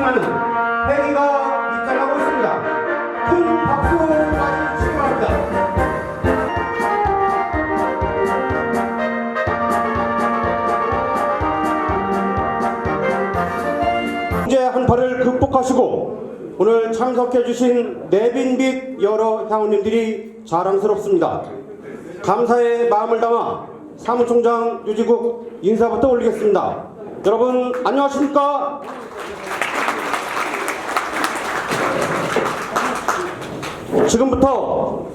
상승하는 회기가 입장하고 있습니다. 큰 박수 맞으시기 바랍니다. 문제 한파를 극복하시고 오늘 참석해주신 내빈 및 여러 향우님들이 자랑스럽습니다. 감사의 마음을 담아 사무총장 유지국 인사부터 올리겠습니다. 여러분 안녕하십니까? 지금부터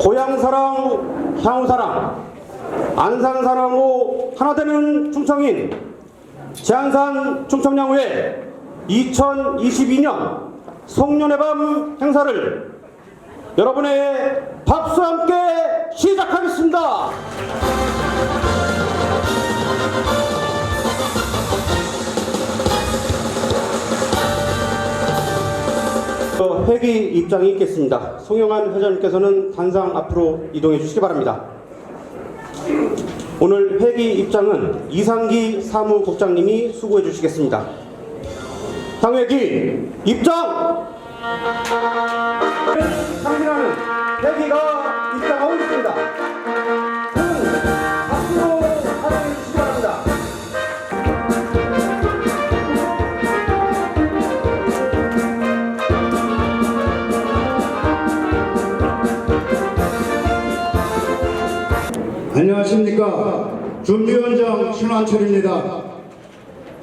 고향 사랑, 향후 사랑, 안산 사랑으로 하나 되는 충청인 제안산 충청양후의 2022년 송년회 밤 행사를 여러분의 박수와 함께 시작하겠습니다. 회기 입장이 있겠습니다. 송영환 회장님께서는 단상 앞으로 이동해 주시기 바랍니다. 오늘 회기 입장은 이상기 사무국장님이 수고해 주시겠습니다. 당회기 입장! 상진하는 회기가 입장하고 있습니다. 안녕하십니까 준비원장 신환철입니다.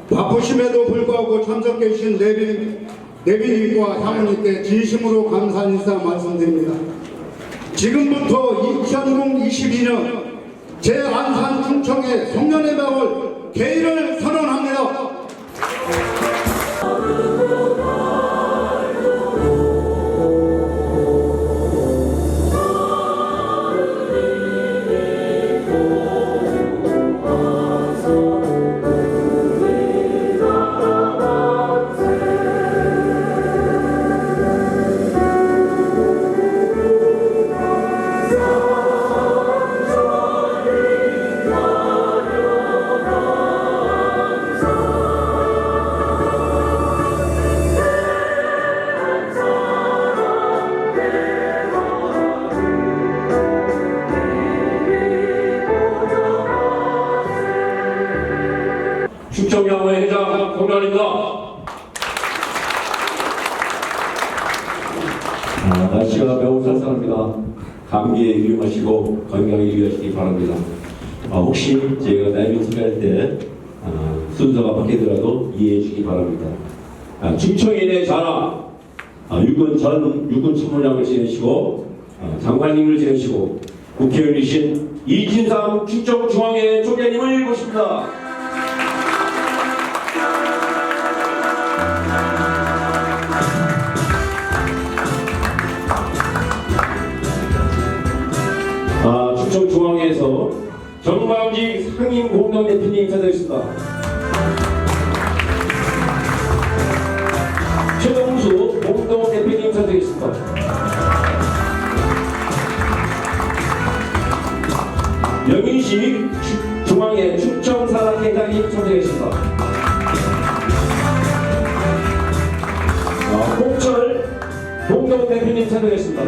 바쁘심에도 불구하고 참석해 주신 내빈, 내빈님과 향원님께 진심으로 감사 인사 말씀드립니다. 지금부터 2022년 제 안산 충청의 송년회 명을 개의를 선언합니다. 아, 날씨가 매우 쌀쌀합니다. 감기에 유의하시고 건강에 유의하시기 바랍니다. 아, 혹시 제가 나이를 소개할 때 아, 순서가 바뀌더라도 이해해 주시기 바랍니다. 아, 충청인의 자랑 아, 육군 전 육군 참모장을 지내시고 아, 장관님을 지내시고 국회의원이신 이진삼 충청중앙회 총장님을 모십니다. 중앙에서 정광직 상임 공동 대표님 찾아뵙습니다. 최동수 공동 대표님 찾아뵙습니다. 영인식 주- 중앙회 충청사랑회장님 찾아뵙습니다. 아, 홍철 공동 대표님 찾아뵙습니다.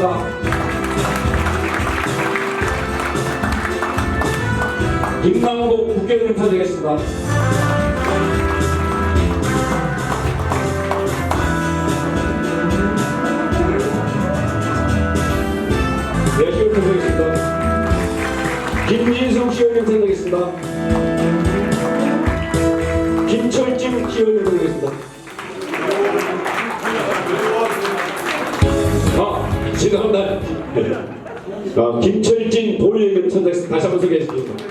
국장님 찾아뵙겠습니다. 김남국 국장님 찾아뵙겠습니다. 네, 찾아뵙겠습니다. 김진성 시원님 드리겠습니다. 김철진 시원님 드리겠습니다. 아, 죄송합니다. 아, 김철진 보일님 선택했습니다. 다시 한번 소개해드립니다.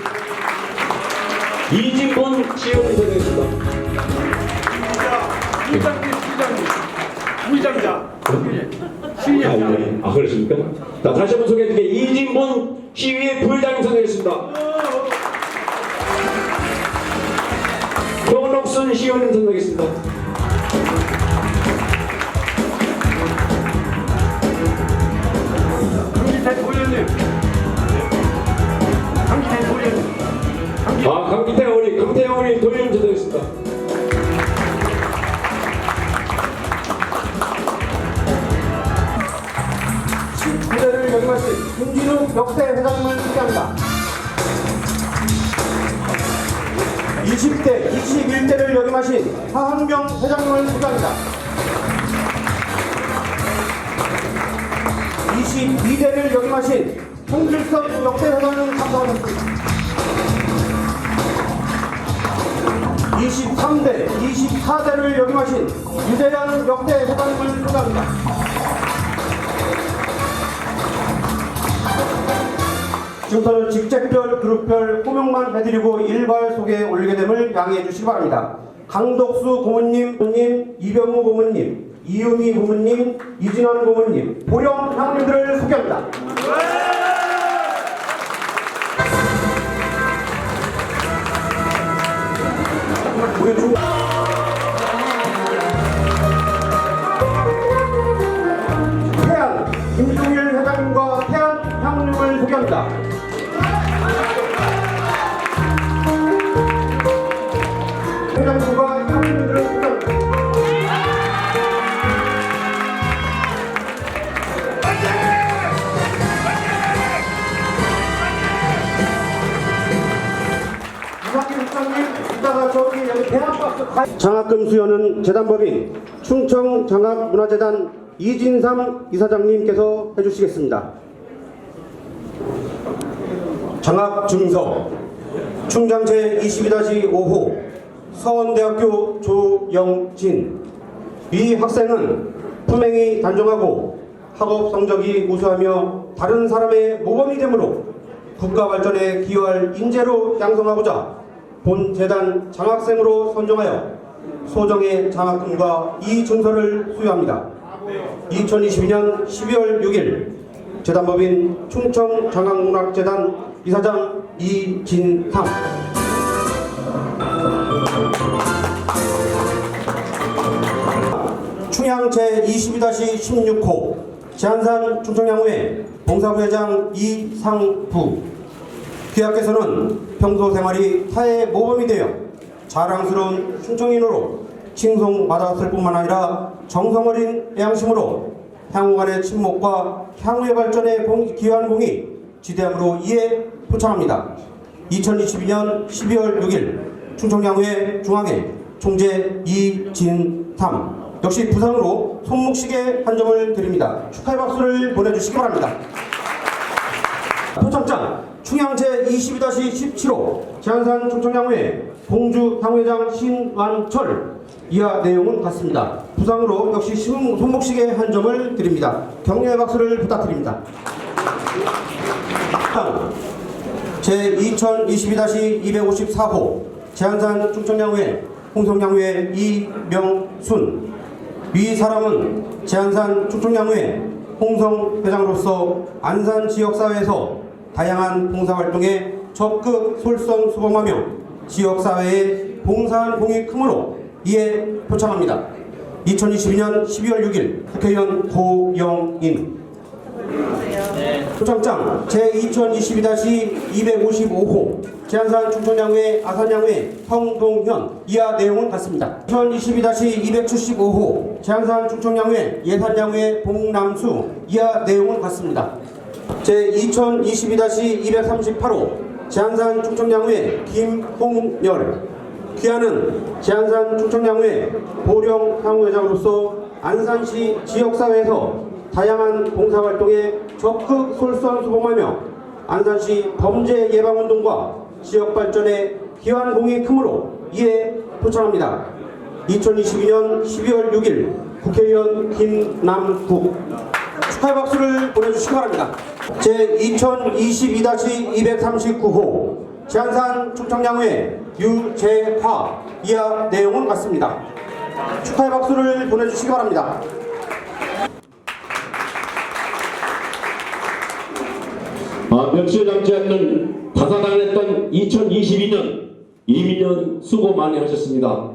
이진권 시원님 선택했습니다. 부장님, 부장님, 부장자. 아, 네. 아, 그렇습니까? 자, 다시 한번 소개해 드릴게요. 이진권 시위의 부회장님 선택했습니다. 변옥순 시원님 이상 전하겠습니다. 강기태 도련님. 강기태 도련님. 아, 강기태 어머니, 강태영 어머니 도의원 전하겠습니다. 무대를 역임하신 김진우 역대 회장님을 소개합니다. 20대, 21대를 역임하신 하한경 회장님을 소개합니다. 22대를 역임하신 홍길선 역대 회장님 감사하셨습니다. 23대, 24대를 역임하신 유대현 역대 회장님을 소개합니다. 지금부터는 직책별, 그룹별 호명만 해드리고 일괄 소개에 올리게 됨을 양해해 주시기 바랍니다. 강덕수 고문님, 고문님, 이병우 고문님, 이유미 고문님, 이진원 고문님, 보령 향님들을 소개합니다. 태안 김종일 회장님과 태안 향님을 소개합니다. 수여는 재단법인 충청장학문화재단 이진삼 이사장님께서 해주시겠습니다. 장학 증서 충장 제 22-5호 서원대학교 조영진 이 학생은 품행이 단정하고 학업 성적이 우수하며 다른 사람의 모범이 되므로 국가 발전에 기여할 인재로 양성하고자 본 재단 장학생으로 선정하여 소정의 장학금과 이 증서를 수여합니다. 2022년 12월 6일 재단법인 충청장학문학재단 이사장 이진삼 충양 제22-16호 제한산 충청양회 봉사부회장 이상부 귀하께서는 평소 생활이 타의 모범이 되어 자랑스러운 충청인으로 칭송받았을 뿐만 아니라 정성어린 애양심으로 향후 간의 친목과 향후의 발전에 공- 기여한 공이 지대함으로 이에 포창합니다. 2022년 12월 6일 충청양회 중앙회 총재 이진삼 역시 부상으로 손목시계 한 점을 드립니다. 축하의 박수를 보내주시기 바랍니다. 포청장 충양 제 22-17호 제한산 충청양회 공주 당회장 신완철 이하 내용은 같습니다. 부상으로 역시 신- 손목시계 한 점을 드립니다. 격려의 박수를 부탁드립니다. 다음 제 2022-254호 제한산 충청양회 홍성양회 이명순 위 사람은 제한산 충청양회 홍성 회장으로서 안산 지역사회에서 다양한 봉사활동에 적극 솔선수범하며 지역사회에 봉사한 공이 크므로 이에 표창합니다. 2022년 12월 6일 국회의원 고영인 초청장 제2022-255호 제한산 충청양회 아산양회 성동현 이하 내용은 같습니다. 2022-275호 제한산 충청양회 예산양회 봉남수 이하 내용은 같습니다. 제2022-238호 제한산 충청양회 김홍열 귀하는 제한산 충청양회 보령 향후회장으로서 안산시 지역사회에서 다양한 봉사활동에 적극 솔선수범하며 안산시 범죄 예방운동과 지역 발전에 기여한 공이 크므로 이에 표창합니다. 2022년 12월 6일 국회의원 김남국 축하의 박수를 보내주시기 바랍니다. 제 2022-239호 제한산 충청양회 유재화 이하 내용은 같습니다. 축하의 박수를 보내주시기 바랍니다. 아, 며칠 남지 않는 다사다난했던 2022년 이민년 수고 많이 하셨습니다.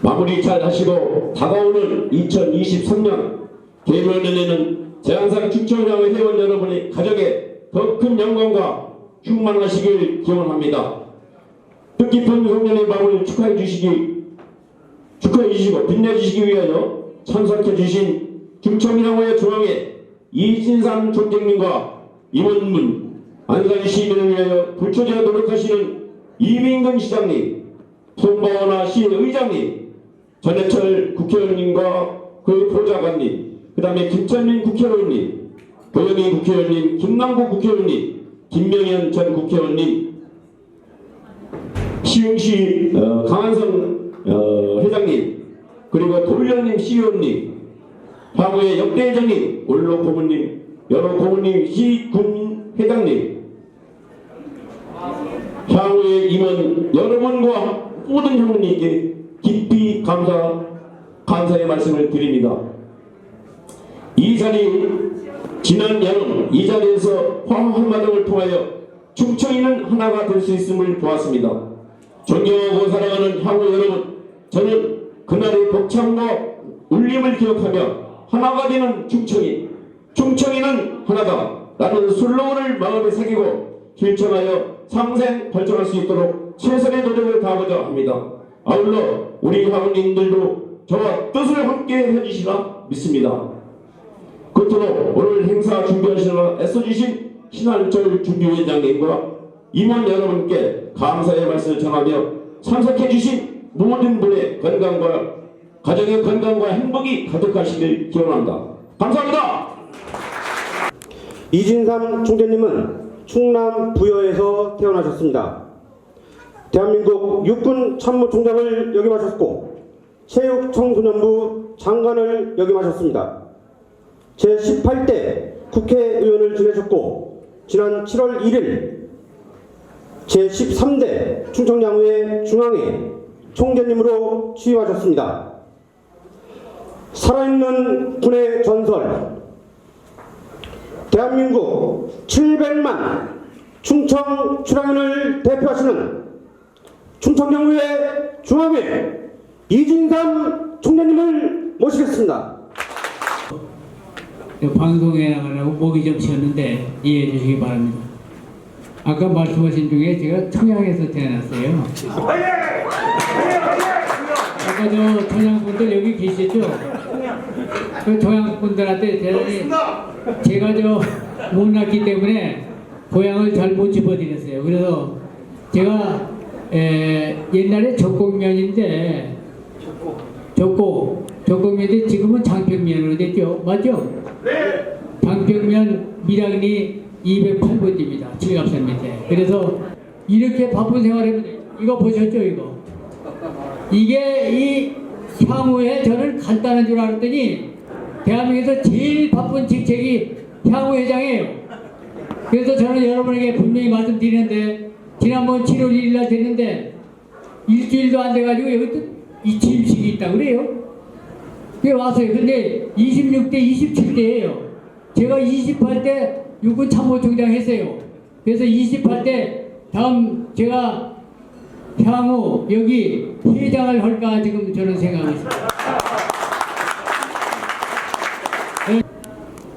마무리 잘 하시고 다가오는 2023년 개묘년에는 제항상 충청향의 회원 여러분의 가정에 더 큰 영광과 충만하시길 기원합니다. 뜻깊은 송년의 마음을 축하해 주시기 축하해 주시고 빛내주시기 위하여 참석해 주신 충청향후의 중앙회 이진삼 총장님과 임원문 안산 시민을 위하여 불초제 노력하시는 이민근 시장님 송바원화 시의장님 전해철 국회의원님과 그 보좌관님 그 다음에 김천민 국회의원님 고영희 국회의원님 김남국 국회의원님 김명현 전 국회의원님 시흥시 어, 강한성 어, 회장님 그리고 돌련님 CEO님 향후의 역대 회장님 원로 고문님 여러 고문님 시군 회장님 향후의 임원 여러분과 모든 형님께 깊이 감사 감사의 말씀을 드립니다. 이 자리 지난 여름 이 자리에서 화한마당을 통하여 충청이는 하나가 될 수 있음을 보았습니다. 존경하고 사랑하는 향후 여러분, 저는 그날의 벅참과 울림을 기억하며 하나가 되는 충청이, 충청이는 하나다 라는 슬로건을 마음에 새기고 실천하여 상생 발전할 수 있도록 최선의 노력을 다하고자 합니다. 아울러 우리 향우님들도 저와 뜻을 함께 해주시라 믿습니다. 끝으로 오늘 행사 준비하시느라 애써주신 신한철 준비위원장님과 임원 여러분께 감사의 말씀을 전하며 참석해주신 모든 분의 건강과 가정의 건강과 행복이 가득하시길 기원합니다. 감사합니다. 이진삼 총재님은 충남 부여에서 태어나셨습니다. 대한민국 육군 참모총장을 역임하셨고 체육청소년부 장관을 역임하셨습니다. 제18대 국회의원을 지내셨고 지난 7월 1일 제13대 충청양회 중앙회 총재님으로 취임하셨습니다. 살아있는 군의 전설 대한민국 700만 충청 출항인을 대표하시는 충청양회 중앙회 이진삼 총재님을 모시겠습니다. 방송에 나가려고 목이 좀 쉬었는데 이해해 주시기 바랍니다. 아까 말씀하신 중에 제가 청양에서 태어났어요. 아까 저 청양분들 여기 계시죠? 그 청양분들한테 대단히 제가 저 못났기 때문에 고향을 잘못 짚어드렸어요. 그래서 제가 에, 옛날에 적곡면인데 적곡 적곡면인데 지금은 장평면으로 됐죠. 맞죠? 방평면 밀양리 208번지입니다. 칠갑산 밑에. 그래서 이렇게 바쁜 생활을 이거 보셨죠 이거? 이게 이 향후에 저는 간단한 줄 알았더니 대한민국에서 제일 바쁜 직책이 향후 회장이에요. 그래서 저는 여러분에게 분명히 말씀드리는데 지난번 7월 1일 날 됐는데 일주일도 안 돼가지고 여기 또이 취임식이 있다고 그래요. 그게 왔어요. 근데 26대, 27대예요. 제가 28대 육군 참모총장 했어요. 그래서 28대 다음 제가 향후 여기 회장을 할까 지금 저는 생각하고 있습니다.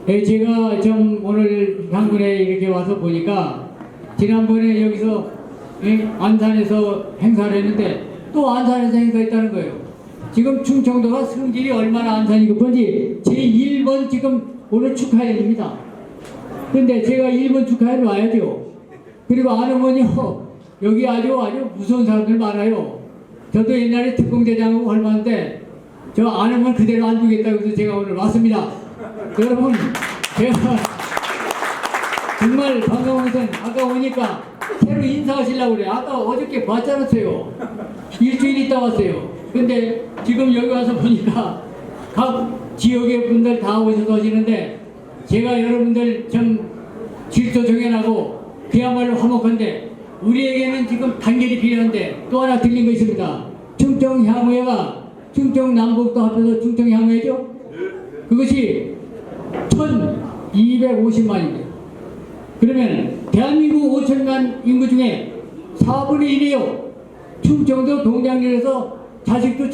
예, 제가 좀 오늘 향군에 이렇게 와서 보니까 지난번에 여기서 예, 안산에서 행사를 했는데 또 안산에서 행사했다는 거예요. 지금 충청도가 성질이 얼마나 안산이 급한지 제 1번 지금 오늘 축하해드립니다. 근데 제가 1번 축하해 와야죠. 그리고 안 오면요 여기 아주 아주 무서운 사람들 많아요. 저도 옛날에 특공대장하고 얼마인데 저안 오면 그대로 안 두겠다고 해서 제가 오늘 왔습니다. 여러분 제가 정말 반가운 것은 아까 오니까 새로 인사하시려고 그래. 아까 어저께 봤잖아요. 일주일 있다 왔어요. 근데 지금 여기 와서 보니까 각 지역의 분들 다 오셔서 하시는데 제가 여러분들 좀 질서 정연하고 그야말로 화목한데 우리에게는 지금 단결이 필요한데 또 하나 들린 거 있습니다. 충청향후회가 충청남북도 합해서 충청향후회죠? 그것이 1250만입니다. 그러면 대한민국 5천만 인구 중에 4분의 1이요. 충청도 동장리에서 자식도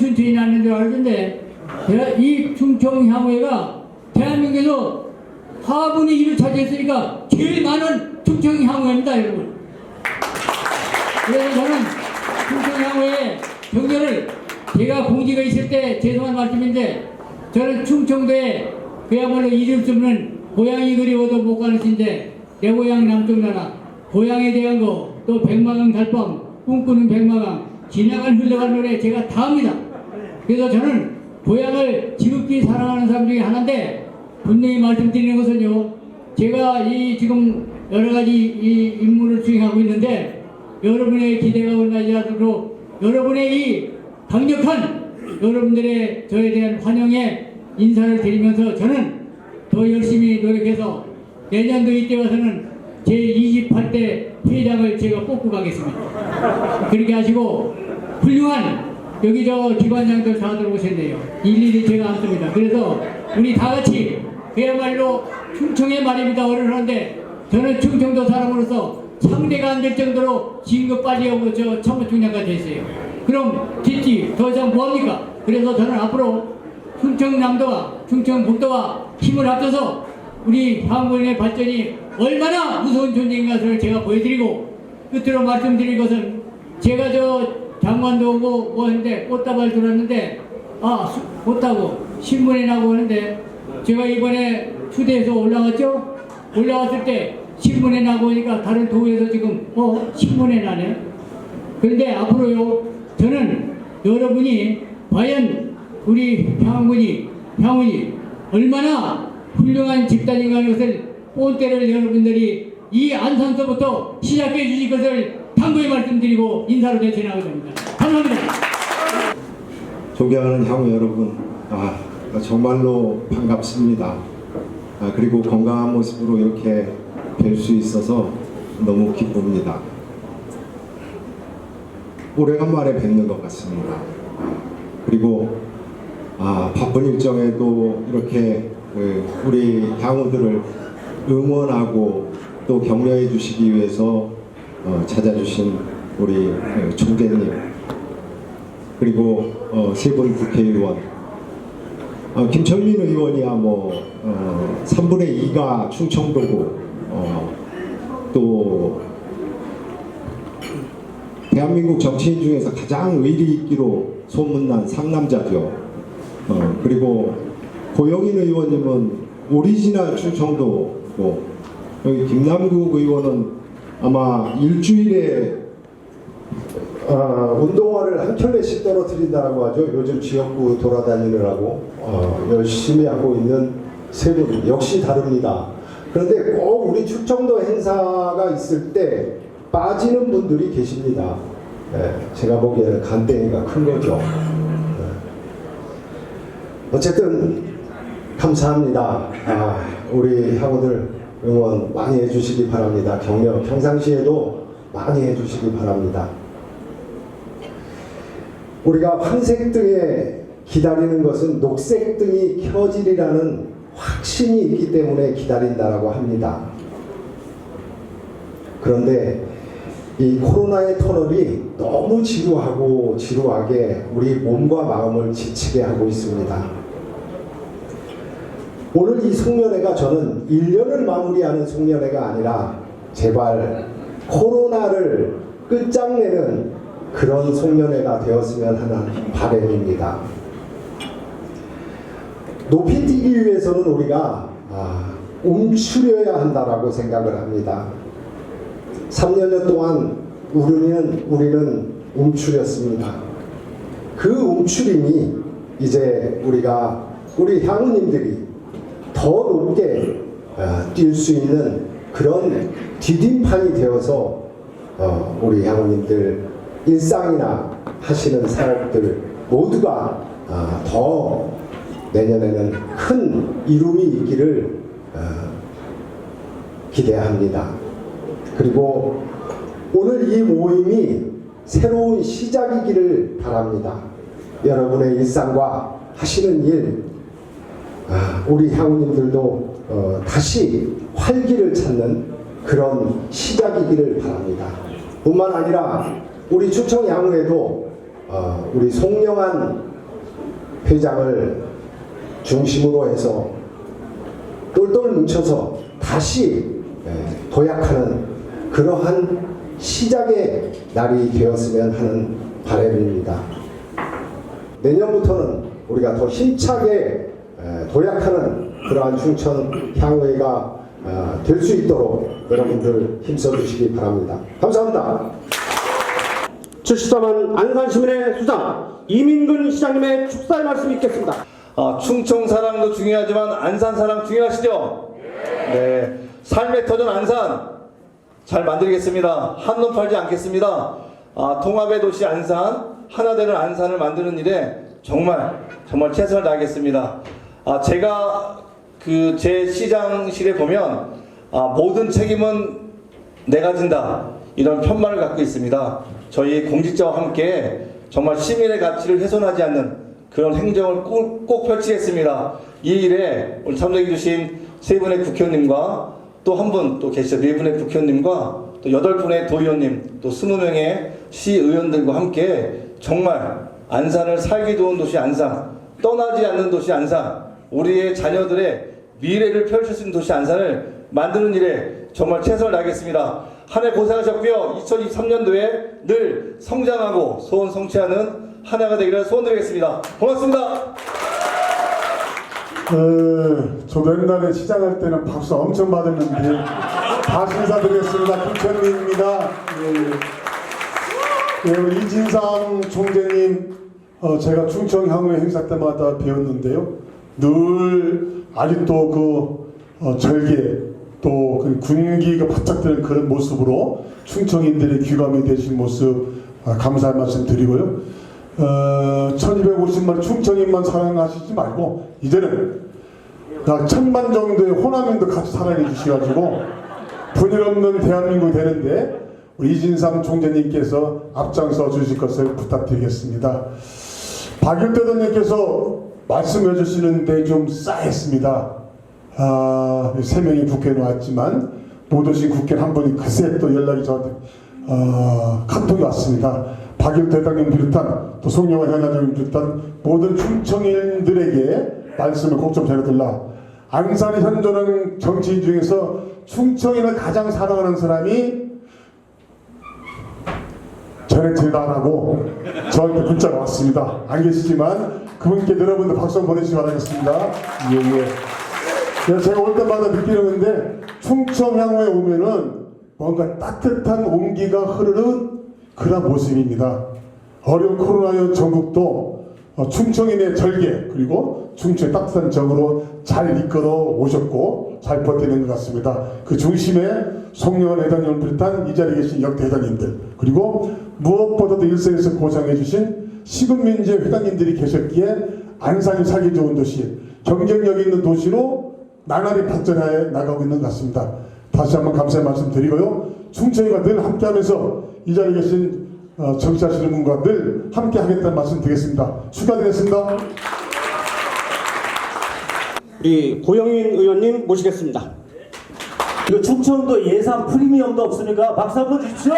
줄 알았는데 대- 이 충청 향후회가 대한민국에서 4분의 1을 차지했으니까 제일 많은 충청 향후회입니다 여러분. 그래서 저는 충청 향후회 경제를 제가 공지가 있을 때 죄송한 말씀인데 저는 충청도에 그야말로 잊을 수 없는 고향이 그리워도 못 가는 시인데 내 고향 남쪽 나라. 고향에 대한 거 또 백마강 달밤 꿈꾸는 백마강 지나간 흘러간 노래 제가 다 합니다 그래서 저는 고향을 지극히 사랑하는 사람 중에 하나인데 분명히 말씀드리는 것은요 제가 이 지금 여러 가지 이 임무를 수행하고 있는데 여러분의 기대가 올라지 않도록 여러분의 이 강력한 여러분들의 저에 대한 환영에 인사를 드리면서 저는 더 열심히 노력해서 내년도 이때 와서는 제 28대 회장을 제가 뽑고 가겠습니다. 그렇게 하시고 훌륭한 여기 저 기관장들 다 들어오셨네요. 일일이 제가 앉습니다. 그래서 우리 다 같이 그야말로 충청의 말입니다. 어른한데 저는 충청도 사람으로서 상대가 안 될 정도로 진급 빨리 하고 저 청구중량까지 했어요. 그럼 뒤뒤 더 이상 뭐합니까? 그래서 저는 앞으로 충청남도와 충청북도와 힘을 합쳐서 우리 향군의 발전이 얼마나 무서운 존재인가를 제가 보여드리고 끝으로 말씀드릴 것은 제가 저 장관도 오고 뭐 했는데 꽃다발 들었는데 아 수- 꽃다고 신문에 나고 하는데 제가 이번에 추대해서 올라갔죠? 올라갔을 때 신문에 나고 오니까 다른 도에서 지금 어 신문에 나네. 그런데 앞으로요 저는 여러분이 과연 우리 향군이 향훈이 얼마나 훌륭한 집단인가 하는 것을 본때를 여러분들이 이 안산서부터 시작해 주실 것을 당부의 말씀드리고 인사로 대신하고자 합니다. 감사합니다. 존경하는 향후 여러분, 아, 정말로 반갑습니다. 아, 그리고 건강한 모습으로 이렇게 뵐 수 있어서 너무 기쁩니다. 오래간만에 뵙는 것 같습니다. 그리고 아, 바쁜 일정에도 이렇게 그 우리 향우들을 응원하고 또 격려해 주시기 위해서 어, 찾아주신 우리 어, 총재님 그리고 어, 세분 국회의원 어, 김철민 의원이야 뭐 어, 3분의 2가 충청도고 어, 또 대한민국 정치인 중에서 가장 의리 있기로 소문난 상남자죠. 어, 그리고 고영인 의원님은 오리지널 충청도고 여기 김남국 의원은 아마 일주일에 어, 운동화를 한 켤레씩 떨어뜨린다라고 하죠. 요즘 지역구 돌아다니느라고 어, 열심히 하고 있는 세분 역시 다릅니다. 그런데 꼭 우리 충청도 행사가 있을 때 빠지는 분들이 계십니다. 예, 제가 보기에는 간땡이가 큰 거죠. 예. 어쨌든 감사합니다. 아, 우리 향우들 응원 많이 해주시기 바랍니다. 격려 평상시에도 많이 해주시기 바랍니다. 우리가 황색 등에 기다리는 것은 녹색 등이 켜지리라는 확신이 있기 때문에 기다린다라고 합니다. 그런데 이 코로나의 터널이 너무 지루하고 지루하게 우리 몸과 마음을 지치게 하고 있습니다. 오늘 이 송년회가 저는 1년을 마무리하는 송년회가 아니라 제발 코로나를 끝장내는 그런 송년회가 되었으면 하는 바람입니다. 높이 뛰기 위해서는 우리가 아, 움츠려야 한다라고 생각을 합니다. 3년 동안 우리는 우리는 움츠렸습니다. 그 움츠림이 이제 우리가 우리 향우님들이 더 높게 어, 뛸수 있는 그런 디딤판이 되어서 어, 우리 향우님들 일상이나 하시는 사업들 모두가 아, 더 내년에는 큰 이룸이 있기를 어, 기대합니다. 그리고 오늘 이 모임이 새로운 시작이기를 바랍니다. 여러분의 일상과 하시는 일, 아, 우리 향우님들도 어, 다시 활기를 찾는 그런 시작이기를 바랍니다. 뿐만 아니라 우리 충청 양우에도 어, 우리 송영한 회장을 중심으로 해서 똘똘 뭉쳐서 다시 예, 도약하는 그러한 시작의 날이 되었으면 하는 바람입니다. 내년부터는 우리가 더 힘차게 에, 도약하는 그러한 충청 향후회가 될 수 있도록 여러분들 힘써 주시기 바랍니다. 감사합니다. 74만 안산시민의 수장 이민근 시장님의 축사의 말씀 있겠습니다. 아, 충청 사랑도 중요하지만 안산 사랑 중요하시죠? 네. 삶의 터전 안산 잘 만들겠습니다. 한눈 팔지 않겠습니다. 아, 통합의 도시 안산, 하나 되는 안산을 만드는 일에 정말 정말 최선을 다하겠습니다. 아, 제가 그 제 시장실에 보면 아, 모든 책임은 내가 진다 이런 편말을 갖고 있습니다. 저희 공직자와 함께 정말 시민의 가치를 훼손하지 않는 그런 행정을 꼭, 꼭 펼치겠습니다. 이 일에 오늘 참석해 주신 세 분의 국회의원님과 또 한 분 또 계시죠. 네 분의 국회의원님과 또 여덟 분의 도의원님 또 스무 명의 시의원들과 함께 정말 안산을 살기 좋은 도시 안산 떠나지 않는 도시 안산 우리의 자녀들의 미래를 펼칠 수 있는 도시 안산을 만드는 일에 정말 최선을 다하겠습니다. 한 해 고생하셨고요. 2023년도에 늘 성장하고 소원 성취하는 한 해가 되기를 소원드리겠습니다. 고맙습니다. 어, 저도 옛날에 시작할 때는 박수 엄청 받았는데 다시 인사드리겠습니다. 김천민입니다. 예. 예, 우리 이진상 총재님 어, 제가 충청 향후회 행사 때마다 배웠는데요. 늘 아직도 그 어, 절개 또 그 군기가 바짝 드는 그런 모습으로 충청인들의 귀감이 되신 모습 아, 감사의 말씀 드리고요. 어, 1250만 충청인만 사랑하시지 말고 이제는 약 천만 정도의 호남인도 같이 사랑해 주셔가지고 분일 없는 대한민국이 되는데 우리 이진삼 총재님께서 앞장서 주실 것을 부탁드리겠습니다. 박일대 의원님께서 말씀해 주시는데 좀 싸했습니다. 아, 세 명이 국회에 왔지만 못 오신 국회는 한 분이 그새 또 연락이 저한테 어, 카톡이 왔습니다. 박일대 회장님 비롯한 또 송영환 현장님 비롯한 모든 충청인들에게 말씀을 꼭 좀 전해달라. 안산에 현존하는 정치인 중에서 충청인을 가장 사랑하는 사람이 대단하고 저한테 문자가 왔습니다. 안 계시지만 그분께 여러분들 박수 한번 보내주시기 바라겠습니다. 예, 예. 예, 제가 올 때마다 느끼는 건데 충청향후에 오면은 뭔가 따뜻한 온기가 흐르는 그런 모습입니다. 어려운 코로나 전국도 어, 충청인의 절개 그리고 충청의 따뜻한 정으로 잘 이끌어 오셨고 잘 버티는 것 같습니다. 그 중심에 송영원 회장님을 비롯한 이 자리에 계신 역대 회장님들 그리고 무엇보다도 일선에서 고생해 주신 시군민주회 회장님들이 계셨기에 안산이 살기 좋은 도시 경쟁력 있는 도시로 나날이 발전해 나가고 있는 것 같습니다. 다시 한번 감사의 말씀 드리고요. 충청이가 늘 함께하면서 이 자리에 계신 어, 정치하시는 분과 늘 함께 하겠다는 말씀 드리겠습니다. 축하드리겠습니다. 우리 고영인 의원님 모시겠습니다. 충청도 예산 프리미엄도 없으니까 박수 한번 주십시오.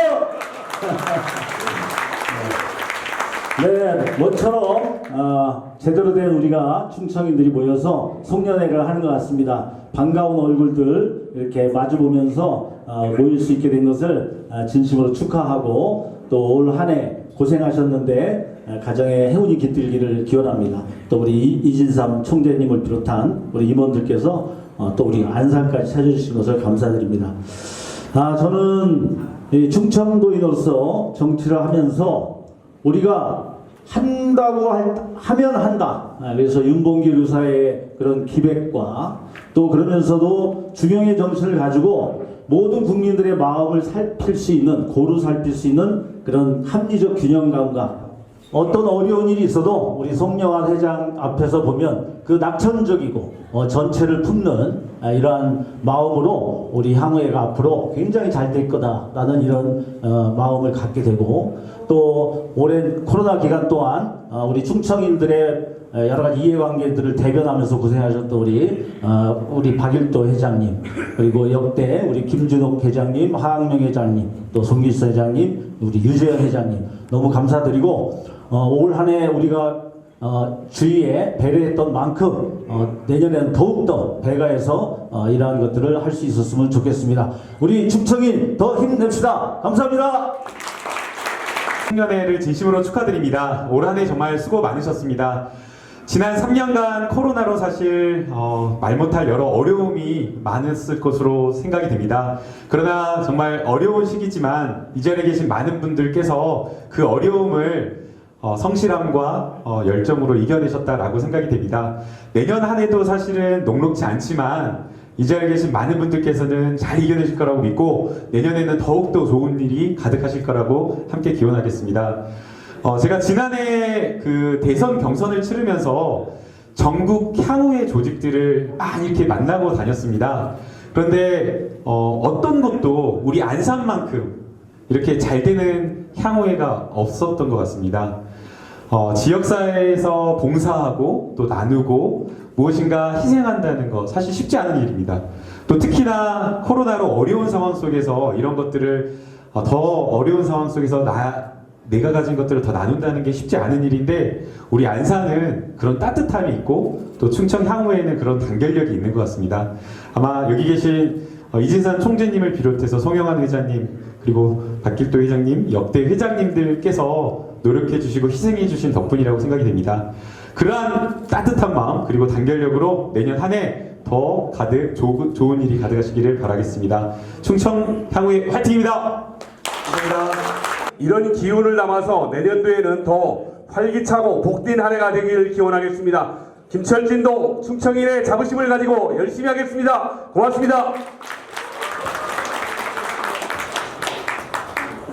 네, 모처럼 어, 제대로 된 우리가 충청인들이 모여서 송년회를 하는 것 같습니다. 반가운 얼굴들 이렇게 마주 보면서 어, 모일 수 있게 된 것을 어, 진심으로 축하하고 또 올 한 해 고생하셨는데 어, 가정의 행운이 깃들기를 기원합니다. 또 우리 이- 이진삼 총재님을 비롯한 우리 임원들께서 어, 또 우리 안산까지 찾아주신 것을 감사드립니다. 아, 저는 이 충청도인으로서 정치를 하면서 우리가 한다고 할- 하면 한다. 아, 그래서 윤봉길 의사의 그런 기백과 또 그러면서도 중용의 정신을 가지고 모든 국민들의 마음을 살필 수 있는 고루 살필 수 있는 그런 합리적 균형감과 어떤 어려운 일이 있어도 우리 송영환 회장 앞에서 보면 그 낙천적이고 어, 전체를 품는 아, 이러한 마음으로 우리 향후회가 앞으로 굉장히 잘 될 거다라는 이런 어, 마음을 갖게 되고 또 오랜 코로나 기간 동안 어, 우리 충청인들의 어, 여러 가지 이해관계들을 대변하면서 고생하셨던 우리 어, 우리 박일도 회장님 그리고 역대 우리 김준옥 회장님, 하학명 회장님, 또 송길서 회장님, 우리 유재현 회장님 너무 감사드리고 어, 올한 해 우리가 어, 주위에 배려했던 만큼 어, 내년에는 더욱더 배가해서 어, 이러한 것들을 할 수 있었으면 좋겠습니다. 우리 충청인 더 힘냅시다. 감사합니다. 청년회를 진심으로 축하드립니다. 올 한 해 정말 수고 많으셨습니다. 지난 3년간 코로나로 사실 어, 말 못할 여러 어려움이 많았을 것으로 생각이 됩니다. 그러나 정말 어려운 시기지만 이 자리에 계신 많은 분들께서 그 어려움을 어, 성실함과 어, 열정으로 이겨내셨다라고 생각이 됩니다. 내년 한 해도 사실은 녹록지 않지만 이 자리에 계신 많은 분들께서는 잘 이겨내실 거라고 믿고 내년에는 더욱더 좋은 일이 가득하실 거라고 함께 기원하겠습니다. 어, 제가 지난해 그 대선 경선을 치르면서 전국 향후의 조직들을 많이 이렇게 만나고 다녔습니다. 그런데 어, 어떤 것도 우리 안산만큼 이렇게 잘 되는 향후회가 없었던 것 같습니다. 어, 지역사회에서 봉사하고 또 나누고 무엇인가 희생한다는 거 사실 쉽지 않은 일입니다. 또 특히나 코로나로 어려운 상황 속에서 이런 것들을 어, 더 어려운 상황 속에서 나 내가 가진 것들을 더 나눈다는 게 쉽지 않은 일인데 우리 안산은 그런 따뜻함이 있고 또 충청 향후에는 그런 단결력이 있는 것 같습니다. 아마 여기 계신 어, 이진산 총재님을 비롯해서 송영환 회장님 그리고 박길도 회장님 역대 회장님들께서 노력해 주시고 희생해 주신 덕분이라고 생각이 됩니다. 그러한 따뜻한 마음 그리고 단결력으로 내년 한 해 더 가득 조, 좋은 일이 가득하시기를 바라겠습니다. 충청 향후에 화이팅입니다. 감사합니다. 이런 기운을 담아서 내년도에는 더 활기차고 복된 한 해가 되기를 기원하겠습니다. 김철진도 충청인의 자부심을 가지고 열심히 하겠습니다. 고맙습니다.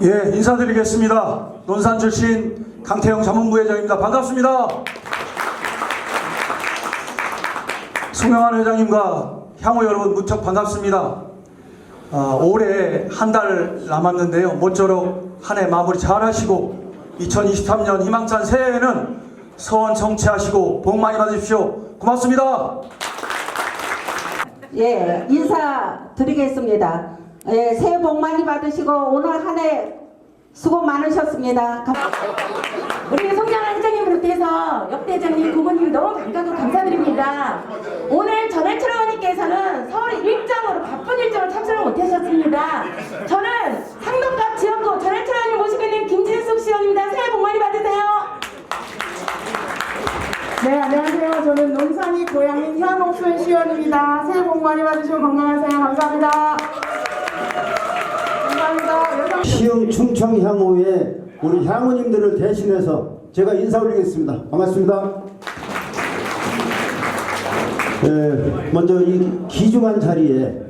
예, 인사드리겠습니다. 논산 출신 강태영 자문부회장입니다. 반갑습니다. 송영환 회장님과 향후 여러분 무척 반갑습니다. 아, 올해 한 달 남았는데요. 모쪼록 한 해 마무리 잘 하시고 2023년 희망찬 새해에는 서원 성취하시고 복 많이 받으십시오. 고맙습니다. 예, 인사드리겠습니다. 예, 새해 복 많이 받으시고 오늘 한해 수고 많으셨습니다. 감- 우리 송장한 회장님 비롯해서 역대 회장님, 고모님 너무 반갑고 감사드립니다. 오늘 전해철 의원님께서는 서울 일정으로 바쁜 일정으로 참석을 못하셨습니다. 저는 상동갑 지역구 전해철 의원님 모시고 있는 김진숙 시원입니다. 새해 복 많이 받으세요. 네, 안녕하세요. 저는 논산이 고향인 현옥순 시원입니다. 새해 복 많이 받으시고 건강하세요. 감사합니다. 시흥 충청 향후에 우리 향후님들을 대신해서 제가 인사 올리겠습니다. 반갑습니다. 예, 먼저 이 귀중한 자리에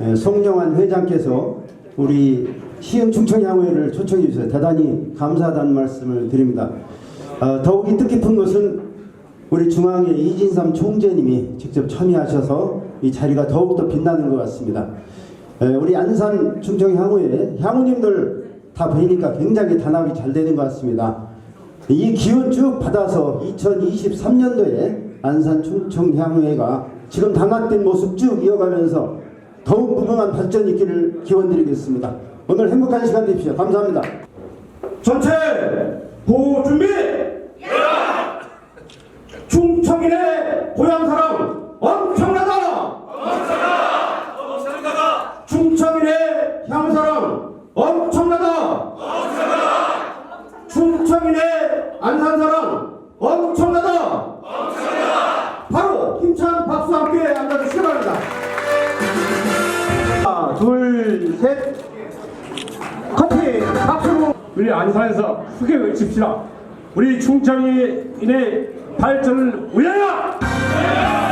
예, 송영환 회장께서 우리 시흥 충청 향후회를 초청해 주셔서 대단히 감사하다는 말씀을 드립니다. 어, 더욱이 뜻깊은 것은 우리 중앙의 이진삼 총재님이 직접 참여하셔서 이 자리가 더욱더 빛나는 것 같습니다. 에, 우리 안산 충청 향후에 향후님들 다 뵈니까 굉장히 단합이 잘 되는 것 같습니다. 이 기운 쭉 받아서 2023년도에 안산 충청 향후회가 지금 단합된 모습 쭉 이어가면서 더욱 무궁한 발전이 있기를 기원드리겠습니다. 오늘 행복한 시간 되십시오. 감사합니다. 전체 고 준비. 충청인의 고향 사랑 우리 안산에서 크게 외칩시다. 우리 충청인의 발전을 위하여!